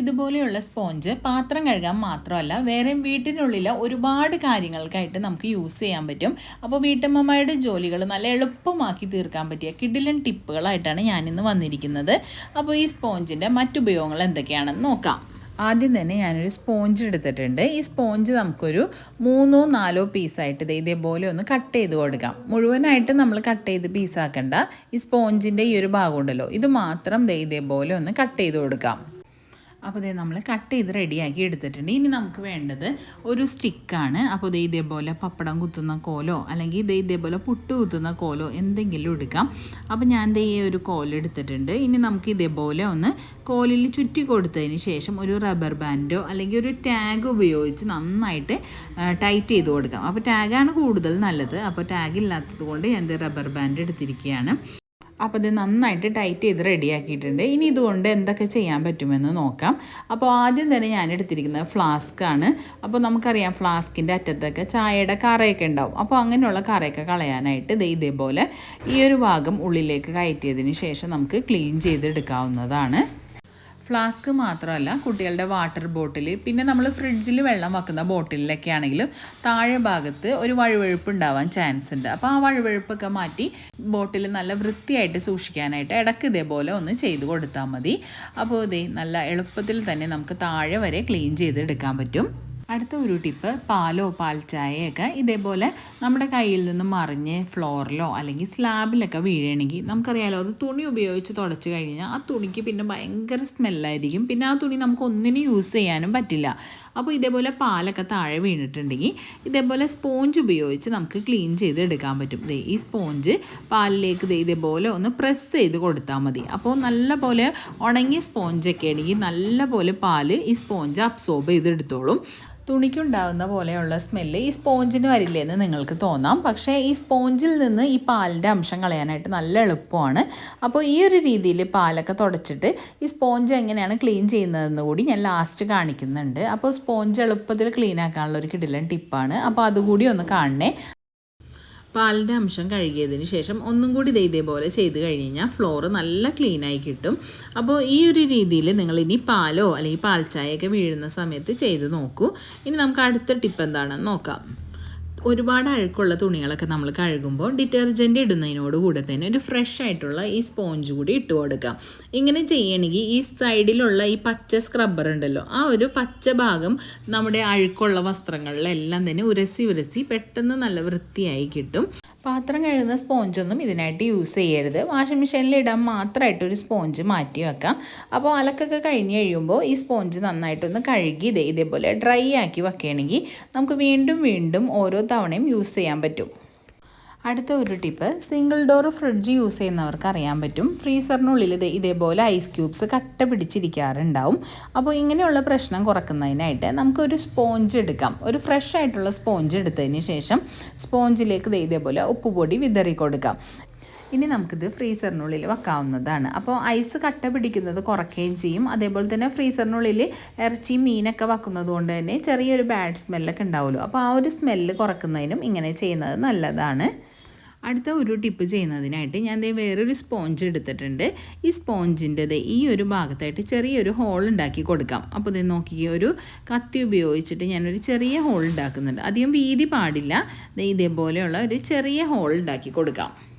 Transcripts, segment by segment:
ഇതുപോലെയുള്ള സ്പോഞ്ച് പാത്രം കഴുകാൻ മാത്രമല്ല വേറെയും വീട്ടിനുള്ളിൽ ഒരുപാട് കാര്യങ്ങൾക്കായിട്ട് നമുക്ക് യൂസ് ചെയ്യാൻ പറ്റും. അപ്പോൾ വീട്ടമ്മമാരുടെ ജോലികൾ നല്ല എളുപ്പമാക്കി തീർക്കാൻ പറ്റിയ കിഡിലൻ ടിപ്പുകളായിട്ടാണ് ഞാനിന്ന് വന്നിരിക്കുന്നത്. അപ്പോൾ ഈ സ്പോഞ്ചിന്റെ മറ്റുപയോഗങ്ങൾ എന്തൊക്കെയാണെന്ന് നോക്കാം. ആദ്യം തന്നെ ഞാനൊരു സ്പോഞ്ച് എടുത്തിട്ടുണ്ട്. ഈ സ്പോഞ്ച് നമുക്കൊരു മൂന്നോ നാലോ പീസായിട്ട് ഇത് ഇതേപോലെ ഒന്ന് കട്ട് ചെയ്ത് കൊടുക്കാം. മുഴുവനായിട്ട് നമ്മൾ കട്ട് ചെയ്ത് പീസാക്കണ്ട. ഈ സ്പോഞ്ചിന്റെ ഈ ഒരു ഭാഗം ഉണ്ടല്ലോ ഇത് മാത്രം ഇതേപോലെ ഒന്ന് കട്ട് ചെയ്ത് കൊടുക്കാം. അപ്പോൾ ഇതേ നമ്മൾ കട്ട് ചെയ്ത് റെഡിയാക്കി എടുത്തിട്ടുണ്ട്. ഇനി നമുക്ക് വേണ്ടത് ഒരു സ്റ്റിക്കാണ് അപ്പോൾ ഇത് ഇതേപോലെ പപ്പടം കുത്തുന്ന കോലോ അല്ലെങ്കിൽ ഇത് ഇതേപോലെ പുട്ട് കുത്തുന്ന കോലോ എന്തെങ്കിലും എടുക്കാം. അപ്പോൾ ഞാൻ ദേ ഈ ഒരു കോൽ എടുത്തിട്ടുണ്ട്. ഇനി നമുക്ക് ഇതേപോലെ ഒന്ന് കോലിൽ ചുറ്റി കൊടുത്തതിന് ശേഷം ഒരു റബ്ബർ ബാൻഡോ അല്ലെങ്കിൽ ഒരു ടാഗ് ഉപയോഗിച്ച് നന്നായിട്ട് ടൈറ്റ് ചെയ്ത് കൊടുക്കാം. അപ്പോൾ ടാഗാണ് കൂടുതൽ നല്ലത്. അപ്പോൾ ടാഗ് ഇല്ലാത്തത് കൊണ്ട് ഞാൻ റബ്ബർ ബാൻഡ് എടുത്തിരിക്കുകയാണ്. അപ്പോൾ ഇത് നന്നായിട്ട് ടൈറ്റ് ചെയ്ത് റെഡിയാക്കിയിട്ടുണ്ട് ഇനി ഇതുകൊണ്ട് എന്തൊക്കെ ചെയ്യാൻ പറ്റുമെന്ന് നോക്കാം. അപ്പോൾ ആദ്യം തന്നെ ഞാൻ എടുത്തിരിക്കുന്നത് ഫ്ലാസ്ക്കാണ് അപ്പോൾ നമുക്കറിയാം ഫ്ലാസ്കിന്റെ അറ്റത്തൊക്കെ ചായയുടെ കറയൊക്കെ ഉണ്ടാവും. അപ്പോൾ അങ്ങനെയുള്ള കറയൊക്കെ കളയാനായിട്ട് ഇത് ഇതേപോലെ ഈ ഒരു ഭാഗം ഉള്ളിലേക്ക് കയറ്റിയതിന് ശേഷം നമുക്ക് ക്ലീൻ ചെയ്തെടുക്കാവുന്നതാണ്. ഫ്ലാസ്ക് മാത്രമല്ല കുട്ടികളുടെ വാട്ടർ ബോട്ടിൽ പിന്നെ നമ്മൾ ഫ്രിഡ്ജിൽ വെള്ളം വെക്കുന്ന ബോട്ടിലൊക്കെ ആണെങ്കിലും താഴെ ഭാഗത്ത് ഒരു വഴുവഴുപ്പ് ഉണ്ടാവാൻ ചാൻസ് ഉണ്ട്. അപ്പോൾ ആ വഴുവഴുപ്പൊക്കെ മാറ്റി ബോട്ടിൽ നല്ല വൃത്തിയായിട്ട് സൂക്ഷിക്കാനായിട്ട് ഇടയ്ക്ക് ഇതേപോലെ ഒന്ന് ചെയ്ത് കൊടുത്താൽ മതി. അപ്പോൾ ഇതേ നല്ല എളുപ്പത്തിൽ തന്നെ നമുക്ക് താഴെ വരെ ക്ലീൻ ചെയ്തെടുക്കാൻ പറ്റും. അടുത്ത ഒരു ടിപ്പ് പാലോ പാൽ ചായയൊക്കെ ഇതേപോലെ നമ്മുടെ കയ്യിൽ നിന്ന് മറിഞ്ഞ് ഫ്ലോറിലോ അല്ലെങ്കിൽ സ്ലാബിലൊക്കെ വീഴണമെങ്കിൽ നമുക്കറിയാലോ അത് തുണി ഉപയോഗിച്ച് തുടച്ച് കഴിഞ്ഞാൽ ആ തുണിക്ക് പിന്നെ ഭയങ്കര സ്മെല്ലായിരിക്കും. പിന്നെ ആ തുണി നമുക്ക് ഒന്നിനും യൂസ് ചെയ്യാനും പറ്റില്ല. അപ്പോൾ ഇതേപോലെ പാലൊക്കെ താഴെ വീണിട്ടുണ്ടെങ്കിൽ ഇതേപോലെ സ്പോഞ്ച് ഉപയോഗിച്ച് നമുക്ക് ക്ലീൻ ചെയ്ത് എടുക്കാൻ പറ്റും. ദേ ഈ സ്പോഞ്ച് പാലിലേക്ക് ദേ ഇതേപോലെ ഒന്ന് പ്രസ് ചെയ്ത് കൊടുത്താൽ മതി. അപ്പോൾ നല്ല പോലെ ഉണങ്ങിയ സ്പോഞ്ചൊക്കെ ആണെങ്കിൽ നല്ല പോലെ പാൽ ഈ സ്പോഞ്ച് അബ്സോർബ് ചെയ്തെടുത്തോളും. തുണിക്കുണ്ടാകുന്ന പോലെയുള്ള സ്മെല്ല് ഈ സ്പോഞ്ചിന് വരില്ലെന്ന് നിങ്ങൾക്ക് തോന്നാം. പക്ഷേ ഈ സ്പോഞ്ചിൽ നിന്ന് ഈ പാലിന്റെ അംശം കളയാനായിട്ട് നല്ല എളുപ്പമാണ്. അപ്പോൾ ഈ ഒരു രീതിയിൽ പാലൊക്കെ തുടച്ചിട്ട് ഈ സ്പോഞ്ച് എങ്ങനെയാണ് ക്ലീൻ ചെയ്യുന്നതെന്ന് കൂടി ഞാൻ ലാസ്റ്റ് കാണിക്കുന്നുണ്ട്. അപ്പോൾ സ്പോഞ്ച് എളുപ്പത്തിൽ ക്ലീൻ ആക്കാനുള്ള ഒരു കിടിലൻ ടിപ്പാണ് അപ്പോൾ അതുകൂടി ഒന്ന് കാണണേ. പാലിന്റെ അംശം കഴുകിയതിന് ശേഷം ഒന്നും കൂടി ദേ ഇതേപോലെ ചെയ്ത് കഴിഞ്ഞ് കഴിഞ്ഞാൽ ഫ്ലോർ നല്ല ക്ലീനായി കിട്ടും. അപ്പോൾ ഈ ഒരു രീതിയിൽ നിങ്ങൾ ഇനി പാലോ അല്ലെങ്കിൽ പാൽച്ചായയൊക്കെ വീഴുന്ന സമയത്ത് ചെയ്ത് നോക്കൂ. ഇനി നമുക്ക് അടുത്ത ടിപ്പ് എന്താണെന്ന് നോക്കാം. ഒരുപാട് അഴുക്കുള്ള തുണികളൊക്കെ നമ്മൾ കഴുകുമ്പോൾ ഡിറ്റർജന്റ് ഇടുന്നതിനോട് കൂടെ തന്നെ ഒരു ഫ്രഷ് ആയിട്ടുള്ള ഈ സ്പോഞ്ച് കൂടി ഇട്ട് കൊടുക്കാം. ഇങ്ങനെ ചെയ്യണമെങ്കിൽ ഈ സൈഡിലുള്ള ഈ പച്ച സ്ക്രബ്ബർ ഉണ്ടല്ലോ ആ ഒരു പച്ച ഭാഗം നമ്മുടെ അഴുക്കുള്ള വസ്ത്രങ്ങളിലെല്ലാം തന്നെ ഉരസി ഉരസി പെട്ടെന്ന് നല്ല വൃത്തിയായി കിട്ടും. പാത്രം കഴുകുന്ന സ്പോഞ്ചൊന്നും ഇതിനായിട്ട് യൂസ് ചെയ്യരുത്. വാഷിംഗ് മെഷീനിൽ ഇടാൻ മാത്രമായിട്ട് ഒരു സ്പോഞ്ച് മാറ്റി വെക്കാം. അപ്പോൾ അലക്കൊക്കെ കഴിഞ്ഞ് കഴിയുമ്പോൾ ഈ സ്പോഞ്ച് നന്നായിട്ടൊന്ന് കഴുകി ഇതേ ഇതേപോലെ ഡ്രൈ ആക്കി വെക്കുകയാണെങ്കിൽ നമുക്ക് വീണ്ടും വീണ്ടും ഓരോ തവണയും യൂസ് ചെയ്യാൻ പറ്റും. അടുത്ത ഒരു tip single door fridge use ചെയ്യുന്നവർക്ക് അറിയാൻ പറ്റും. ഫ്രീസറിനുള്ളിൽ ഇത് ഇതേപോലെ ഐസ് ക്യൂബ്സ് കട്ട പിടിച്ചിരിക്കാറുണ്ടാവും. അപ്പോൾ ഇങ്ങനെയുള്ള പ്രശ്നം കുറക്കുന്നതിനായിട്ട് നമുക്കൊരു സ്പോഞ്ച് എടുക്കാം. ഒരു ഫ്രഷ് ആയിട്ടുള്ള സ്പോഞ്ച് എടുത്തതിന് ശേഷം സ്പോഞ്ചിലേക്ക് ഇതേപോലെ ഉപ്പുപൊടി വിതറി കൊടുക്കാം ഇനി നമുക്കിത് ഫ്രീസറിനുള്ളിൽ വെക്കാവുന്നതാണ്. അപ്പോൾ ഐസ് കട്ട പിടിക്കുന്നത് കുറയ്ക്കുകയും ചെയ്യും. അതേപോലെ തന്നെ ഫ്രീസറിനുള്ളിൽ ഇറച്ചി മീനൊക്കെ വെക്കുന്നത് കൊണ്ട് തന്നെ ചെറിയൊരു ബാഡ് സ്മെല്ലൊക്കെ ഉണ്ടാവുമല്ലോ. അപ്പോൾ ആ ഒരു സ്മെല്ല് കുറക്കുന്നതിനും ഇങ്ങനെ ചെയ്യുന്നത് നല്ലതാണ്. അടുത്ത ഒരു ടിപ്പ് ചെയ്യുന്നതിനായിട്ട് ഞാൻ ദേ വേറൊരു സ്പോഞ്ച് എടുത്തിട്ടുണ്ട്. ഈ സ്പോഞ്ചിന്റെ ഈ ഒരു ഭാഗത്തായിട്ട് ചെറിയൊരു ഹോൾ ഉണ്ടാക്കി കൊടുക്കാം. അപ്പോൾ ഇത് നോക്കി ഒരു കത്തി ഉപയോഗിച്ചിട്ട് ഞാനൊരു ചെറിയ ഹോൾ ഉണ്ടാക്കുന്നുണ്ട്. അധികം വീതി പാടില്ല. ഇതേപോലെയുള്ള ഒരു ചെറിയ ഹോൾ ഉണ്ടാക്കി കൊടുക്കാം.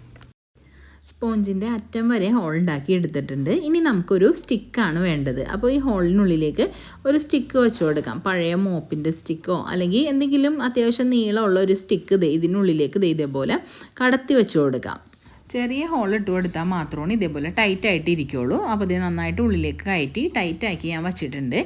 സ്പോഞ്ചിന്റെ അറ്റം വരെ ഹോൾഡാക്കി എടുത്തിട്ടുണ്ട്. ഇനി നമുക്കൊരു സ്റ്റിക്കാണ് വേണ്ടത്. അപ്പോൾ ഈ ഹോളിനുള്ളിലേക്ക് ഒരു സ്റ്റിക്ക് വെച്ച് കൊടുക്കാം. പഴയ മോപ്പിന്റെ സ്റ്റിക്കോ അല്ലെങ്കിൽ എന്തെങ്കിലും അത്യാവശ്യം നീളമുള്ള ഒരു സ്റ്റിക്ക് ഇതിനുള്ളിലേക്ക് ഇതേപോലെ കടത്തി വെച്ച് കൊടുക്കാം. ചെറിയ ഹോൾ ഇട്ട് കൊടുത്താൽ മാത്രമാണ് ഇതേപോലെ ടൈറ്റ് ആയിട്ട് ഇരിക്കുകയുള്ളൂ അപ്പോൾ ഇത് നന്നായിട്ട് ഉള്ളിലേക്ക് കയറ്റി ടൈറ്റാക്കി ഞാൻ വച്ചിട്ടുണ്ട്.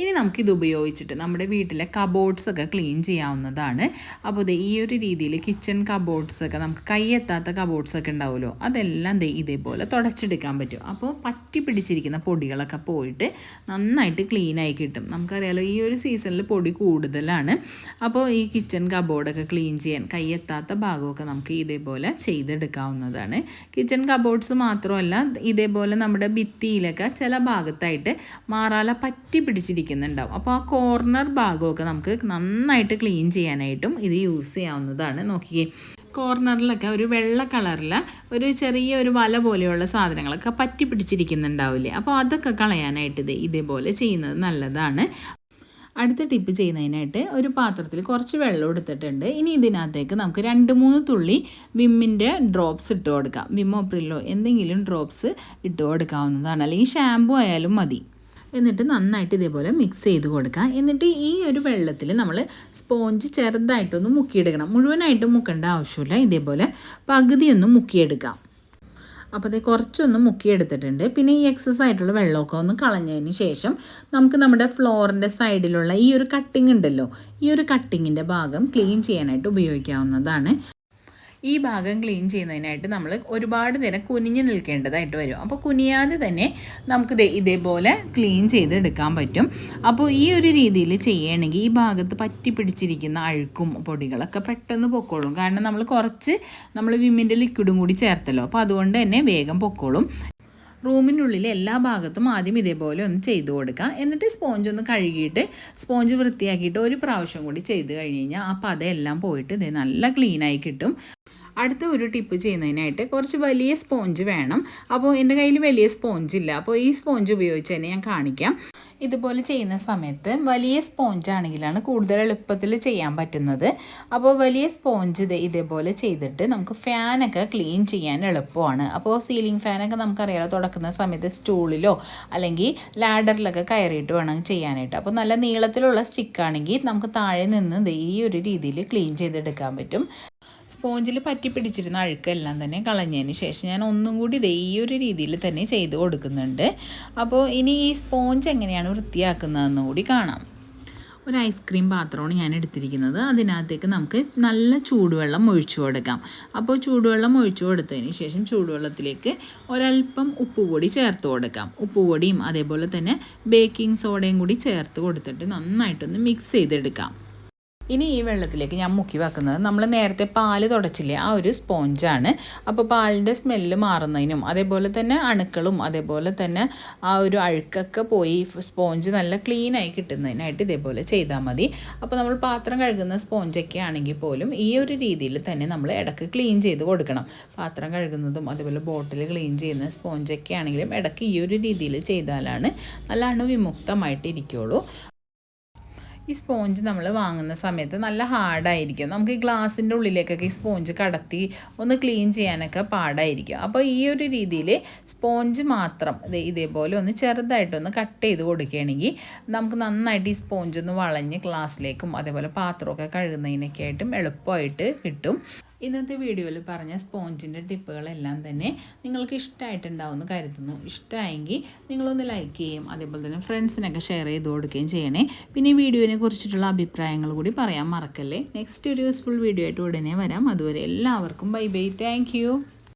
ഇനി നമുക്കിത് ഉപയോഗിച്ചിട്ട് നമ്മുടെ വീട്ടിലെ കബോർഡ്സ് ഒക്കെ ക്ലീൻ ചെയ്യാവുന്നതാണ്. അപ്പോൾ ഇത് ഈ ഒരു രീതിയിൽ കിച്ചൺ കബോർഡ്സ് ഒക്കെ നമുക്ക് കൈയെത്താത്ത കബോർഡ്സ് ഒക്കെ ഉണ്ടാവുമല്ലോ. അതെല്ലാം ഇതേപോലെ തുടച്ചെടുക്കാൻ പറ്റും. അപ്പോൾ പറ്റി പിടിച്ചിരിക്കുന്ന പൊടികളൊക്കെ പോയിട്ട് നന്നായിട്ട് ക്ലീൻ ആയി കിട്ടും. നമുക്കറിയാലോ ഈ ഒരു സീസണിൽ പൊടി കൂടുതലാണ്. അപ്പോൾ ഈ കിച്ചൺ കബോർഡൊക്കെ ക്ലീൻ ചെയ്യാൻ കൈയെത്താത്ത ഭാഗമൊക്കെ നമുക്ക് ഇതേപോലെ ചെയ്തെടുക്കാവുന്നതാണ്. കിച്ചൺ കബോർഡ്സ് മാത്രമല്ല ഇതേപോലെ നമ്മുടെ ഭിത്തിയിലൊക്കെ ചില ഭാഗത്തായിട്ട് മാറാല പറ്റി പിടിച്ചിരിക്കുന്നുണ്ടാവും. അപ്പോൾ ആ കോർണർ ഭാഗമൊക്കെ നമുക്ക് നന്നായിട്ട് ക്ലീൻ ചെയ്യാനായിട്ടും ഇത് യൂസ് ചെയ്യാവുന്നതാണ്. നോക്കിയേ കോർണറിലൊക്കെ ഒരു വെള്ള കളറിൽ ഒരു ചെറിയ ഒരു വല പോലെയുള്ള സാധനങ്ങളൊക്കെ പറ്റി പിടിച്ചിരിക്കുന്നുണ്ടാവില്ലേ? അപ്പോൾ അതൊക്കെ കളയാനായിട്ട് ഇത് ഇതേപോലെ ചെയ്യുന്നത് നല്ലതാണ്. അടുത്ത ടിപ്പ് ചെയ്യുന്നതിനായിട്ട് ഒരു പാത്രത്തിൽ കുറച്ച് വെള്ളം എടുത്തിട്ടുണ്ട്. ഇനി ഇതിനകത്തേക്ക് നമുക്ക് രണ്ട് മൂന്ന് തുള്ളി വിമ്മിന്റെ ഡ്രോപ്സ് ഇട്ട് കൊടുക്കാം. വിമ്മോ പ്രില്ലോ എന്തെങ്കിലും ഡ്രോപ്സ് ഇട്ട് കൊടുക്കാവുന്നതാണ്. അല്ലെങ്കിൽ ഷാമ്പു ആയാലും മതി. എന്നിട്ട് നന്നായിട്ട് ഇതേപോലെ മിക്സ് ചെയ്ത് കൊടുക്കുക എന്നിട്ട് ഈ ഒരു വെള്ളത്തിൽ നമ്മൾ സ്പോഞ്ച് ചെറുതായിട്ടൊന്ന് മുക്കിയെടുക്കണം. മുഴുവനായിട്ടും മുക്കേണ്ട ആവശ്യമില്ല. ഇതേപോലെ പകുതിയൊന്നും മുക്കിയെടുക്കാം. അപ്പോൾ അത് കുറച്ചൊന്ന് മുക്കിയെടുത്തിട്ടുണ്ട്. പിന്നെ ഈ എക്സസ് ആയിട്ടുള്ള വെള്ളമൊക്കെ ഒന്ന് കളഞ്ഞതിന് ശേഷം നമുക്ക് നമ്മുടെ ഫ്ലോറിന്റെ സൈഡിലുള്ള ഈ ഒരു കട്ടിങ് ഉണ്ടല്ലോ ഈ ഒരു കട്ടിങ്ങിന്റെ ഭാഗം ക്ലീൻ ചെയ്യാനായിട്ട് ഉപയോഗിക്കാവുന്നതാണ്. ഈ ഭാഗം ക്ലീൻ ചെയ്യുന്നതിനായിട്ട് നമ്മൾ ഒരുപാട് നേരം കുനിഞ്ഞു നിൽക്കേണ്ടതായിട്ട് വരും. അപ്പോൾ കുനിയാതെ തന്നെ നമുക്ക് ഇതേപോലെ ക്ലീൻ ചെയ്തെടുക്കാൻ പറ്റും. അപ്പോൾ ഈ ഒരു രീതിയിൽ ചെയ്യണമെങ്കിൽ ഈ ഭാഗത്ത് പറ്റി പിടിച്ചിരിക്കുന്ന അഴുക്കും പൊടികളൊക്കെ പെട്ടെന്ന് പൊക്കോളും. കാരണം നമ്മൾ കുറച്ച് നമ്മൾ വിമ്മിന്റെ ലിക്വിഡും കൂടി ചേർത്തല്ലോ. അപ്പോൾ അതുകൊണ്ട് തന്നെ വേഗം പൊക്കോളും. റൂമിനുള്ളിൽ എല്ലാ ഭാഗത്തും ആദ്യം ഇതേപോലെ ഒന്ന് ചെയ്തു കൊടുക്കുക എന്നിട്ട് സ്പോഞ്ച് ഒന്ന് കഴുകിയിട്ട് സ്പോഞ്ച് വൃത്തിയാക്കിയിട്ട് ഒരു പ്രാവശ്യം കൂടി ചെയ്ത് കഴിഞ്ഞ് കഴിഞ്ഞാൽ ആ പതയെല്ലാം പോയിട്ട് ഇത് നല്ല ക്ലീനായി കിട്ടും. അടുത്ത ഒരു ടിപ്പ് ചെയ്യുന്നതിനായിട്ട് കുറച്ച് വലിയ സ്പോഞ്ച് വേണം. അപ്പോൾ എന്റെ കയ്യിൽ വലിയ സ്പോഞ്ച് ഇല്ല. അപ്പോൾ ഈ സ്പോഞ്ച് ഉപയോഗിച്ച് തന്നെ ഞാൻ കാണിക്കാം. ഇതുപോലെ ചെയ്യുന്ന സമയത്ത് വലിയ സ്പോഞ്ച് ആണെങ്കിലാണ് കൂടുതൽ എളുപ്പത്തിൽ ചെയ്യാൻ പറ്റുന്നത്. അപ്പോൾ വലിയ സ്പോഞ്ച് ഇത് ഇതേപോലെ ചെയ്തിട്ട് നമുക്ക് ഫാനൊക്കെ ക്ലീൻ ചെയ്യാൻ എളുപ്പമാണ്. അപ്പോൾ സീലിംഗ് ഫാനൊക്കെ നമുക്കറിയാലോ തുടക്കുന്ന സമയത്ത് സ്റ്റൂളിലോ അല്ലെങ്കിൽ ലാഡറിലൊക്കെ കയറിയിട്ട് വേണം ചെയ്യാനായിട്ട്. അപ്പോൾ നല്ല നീളത്തിലുള്ള സ്റ്റിക്കാണെങ്കിൽ നമുക്ക് താഴെ നിന്ന് ഈ ഒരു രീതിയിൽ ക്ലീൻ ചെയ്തെടുക്കാൻ പറ്റും. സ്പോഞ്ചിൽ പറ്റി പിടിച്ചിരുന്ന അഴുക്കെല്ലാം തന്നെ കളഞ്ഞതിന് ശേഷം ഞാൻ ഒന്നും കൂടി ഇതേ ഈ ഒരു രീതിയിൽ തന്നെ ചെയ്ത് കൊടുക്കുന്നുണ്ട്. അപ്പോൾ ഇനി ഈ സ്പോഞ്ച് എങ്ങനെയാണ് വൃത്തിയാക്കുന്നതെന്ന് കൂടി കാണാം. ഒരു ഐസ്ക്രീം പാത്രമാണ് ഞാൻ എടുത്തിരിക്കുന്നത്. അതിനകത്തേക്ക് നമുക്ക് നല്ല ചൂടുവെള്ളം ഒഴിച്ചു കൊടുക്കാം. അപ്പോൾ ചൂടുവെള്ളം ഒഴിച്ചു കൊടുത്തതിന് ശേഷം ചൂടുവെള്ളത്തിലേക്ക് ഒരല്പം ഉപ്പുപൊടി ചേർത്ത് കൊടുക്കാം. ഉപ്പുപൊടിയും അതേപോലെ തന്നെ ബേക്കിംഗ് സോഡയും കൂടി ചേർത്ത് കൊടുത്തിട്ട് നന്നായിട്ടൊന്ന് മിക്സ് ചെയ്തെടുക്കാം. ഇനി ഈ വെള്ളത്തിലേക്ക് ഞാൻ മുക്കി വെക്കുന്നത് നമ്മൾ നേരത്തെ പാൽ തുടച്ചില്ലേ? ആ ഒരു സ്പോഞ്ചാണ്. അപ്പോൾ പാലിന്റെ സ്മെല്ല് മാറുന്നതിനും അതേപോലെ തന്നെ അണുക്കളും അതേപോലെ തന്നെ ആ ഒരു അഴുക്കൊക്കെ പോയി സ്പോഞ്ച് നല്ല ക്ലീനായി കിട്ടുന്നതിനായിട്ട് ഇതേപോലെ ചെയ്താൽ മതി. അപ്പോൾ നമ്മൾ പാത്രം കഴുകുന്ന സ്പോഞ്ചൊക്കെ ആണെങ്കിൽ പോലും ഈ ഒരു രീതിയിൽ തന്നെ നമ്മൾ ഇടയ്ക്ക് ക്ലീൻ ചെയ്ത് കൊടുക്കണം. പാത്രം കഴുകുന്നതും അതേപോലെ ബോട്ടിൽ ക്ലീൻ ചെയ്യുന്ന സ്പോഞ്ചൊക്കെ ആണെങ്കിലും ഇടയ്ക്ക് ഈ ഒരു രീതിയിൽ ചെയ്താലാണ് നല്ല അണുവിമുക്തമായിട്ട് ഇരിക്കുള്ളൂ ഈ സ്പോഞ്ച് നമ്മൾ വാങ്ങുന്ന സമയത്ത് നല്ല ഹാർഡായിരിക്കും. നമുക്ക് ഈ ഗ്ലാസിന്റെ ഉള്ളിലേക്കൊക്കെ ഈ സ്പോഞ്ച് കടത്തി ഒന്ന് ക്ലീൻ ചെയ്യാനൊക്കെ പാടായിരിക്കും. അപ്പോൾ ഈ ഒരു രീതിയിൽ സ്പോഞ്ച് മാത്രം ഇതേപോലെ ഒന്ന് ചെറുതായിട്ടൊന്ന് കട്ട് ചെയ്ത് കൊടുക്കുകയാണെങ്കിൽ നമുക്ക് നന്നായിട്ട് ഈ സ്പോഞ്ച് ഒന്ന് വളഞ്ഞ് ഗ്ലാസ്സിലേക്കും അതേപോലെ പാത്രമൊക്കെ കഴുകുന്നതിനൊക്കെ ആയിട്ടും എളുപ്പമായിട്ട് കിട്ടും. ഇന്നത്തെ വീഡിയോയിൽ പറഞ്ഞ സ്പോഞ്ചിന്റെ ടിപ്പുകളെല്ലാം തന്നെ നിങ്ങൾക്ക് ഇഷ്ടമായിട്ടുണ്ടാവുമെന്ന് കരുതുന്നു. ഇഷ്ടമായെങ്കിൽ നിങ്ങളൊന്ന് ലൈക്ക് ചെയ്യും അതേപോലെ തന്നെ ഫ്രണ്ട്സിനൊക്കെ ഷെയർ ചെയ്ത് കൊടുക്കുകയും ചെയ്യണേ. പിന്നെ ഈ വീഡിയോനെ കുറിച്ചിട്ടുള്ള അഭിപ്രായങ്ങൾ കൂടി പറയാൻ മറക്കല്ലേ. നെക്സ്റ്റ് ഒരു യൂസ്ഫുൾ വീഡിയോ ആയിട്ട് ഉടനെ വരാം. അതുവരെ എല്ലാവർക്കും ബൈ ബൈ താങ്ക്